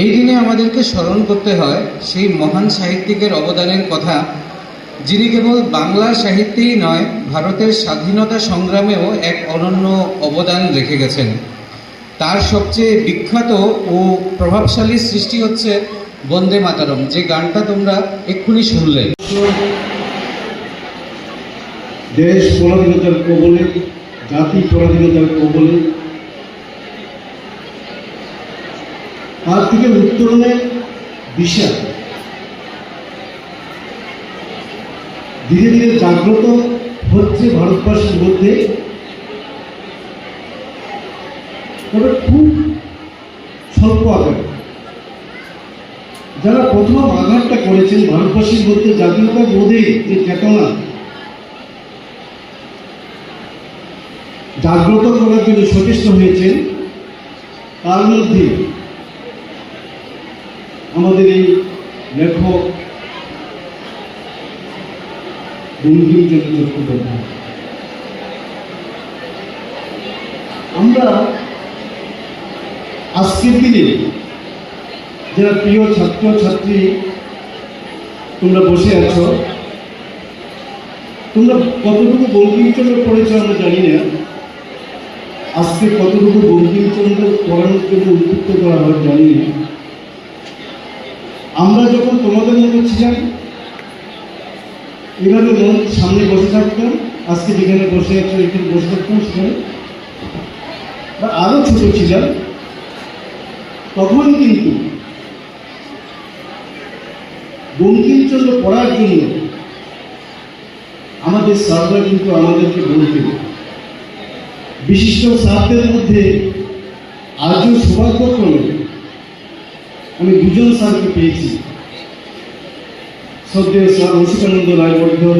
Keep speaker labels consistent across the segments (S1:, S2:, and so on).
S1: এই দিনে আমাদেরকে স্মরণ করতে হয় সেই মহান সাহিত্যিকের অবদানের কথা, যিনি কেবল বাংলা সাহিত্যেই নয়, ভারতের স্বাধীনতা সংগ্রামেও এক অনন্য অবদান রেখে গেছেন। তার সবচেয়ে বিখ্যাত ও প্রভাবশালী সৃষ্টি হচ্ছে বন্দে মাতারম, যে গানটা তোমরা এক্ষুনি শুনলে।
S2: দেশ পরাধীনতার কবলে, জাতি পরাধীনতার কবলে তার থেকে উত্তরণের দিশা ধীরে ধীরে জাগ্রত হচ্ছে ভারতবর্ষের মধ্যে। তবে খুব স্বল্প আকারে। যারা প্রথম আঘাতটা করেছেন ভারতবর্ষের মধ্যে জাতীয়তা বোধে যে চেতনা, জাগ্রত করার জন্য সচেষ্ট হয়েছেন, তার মধ্যে আমাদের এই লেখক আমরা আজকের দিনে যারা প্রিয় ছাত্র ছাত্রী তোমরা বসে আছো, তোমরা কতটুকু বঙ্কিমচন্দ্র পড়েছো আমরা জানি না। আজকে কতটুকু বঙ্কিমচন্দ্র পড়ানোর জন্য উদ্যুক্ত করা হয় জানি না। আমরা যখন তোমাদের মতো ছিলাম এভাবে মন সামনে বসে থাকতাম, আজকে যেখানে বসে আছো, এখানে বসে থাকতাম, সেখানে বা আরও ছোট ছিলাম, তখন কিন্তু বঙ্কিমচন্দ্র পড়ার জন্য আমাদের স্যাররা কিন্তু আমাদেরকে বলতেন। বিশিষ্ট স্যারদের মধ্যে আজও সৌভাগ্যক্রমে আমি দুজন স্যারকে পেয়েছি। শ্রদ্ধেয় স্যার রসিকানন্দ রায়বর্ধন,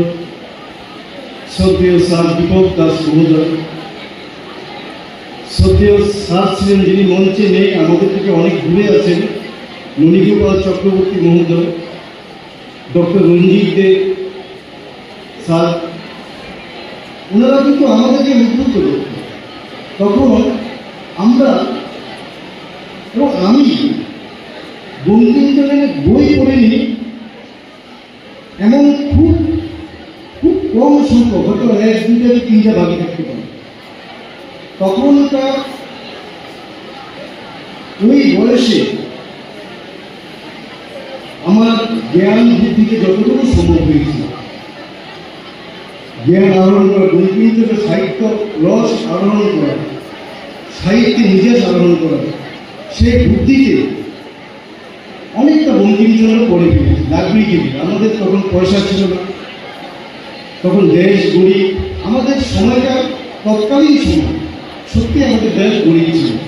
S2: শ্রদ্ধেয় স্যার দীপক দাস মহোদয়, শ্রদ্ধেয় স্যার ছিলেন যিনি মঞ্চে নেই, আমাদের থেকে অনেক দূরে আছেন, ননীগোপাল চক্রবর্তী মহোদয়, ডক্টর রঞ্জিত দে স্যার। ওনারা কিন্তু আমাদেরকে উদ্বুদ্ধ তখন আমরা এবং আমি বঙ্কিমচন্দ্রের বই পড়িনি, এমন খুব খুব কম সংখ্যক, হয়তো এক, দুইটা তিনটা বাকি থাকতে পারে। তখনকার ওই বয়সে আমার জ্ঞান বুদ্ধিতে যতটুকু সম্ভব হয়েছিল, জ্ঞান আহরণ করা বঙ্কিমচন্দ্র সাহিত্য রস আহরণ করা, সাহিত্যে নিজে আহরণ করা, সেই বুদ্ধিতে অনেকটা বঙ্কিমচন্দ্র পড়ে লাগবে কি আমাদের তখন পয়সা ছিল না। তখন দেশ গরিব, আমাদের সময়টা তৎকালীন সময়। সত্যি আমাদের দেশ গরিব ছিল।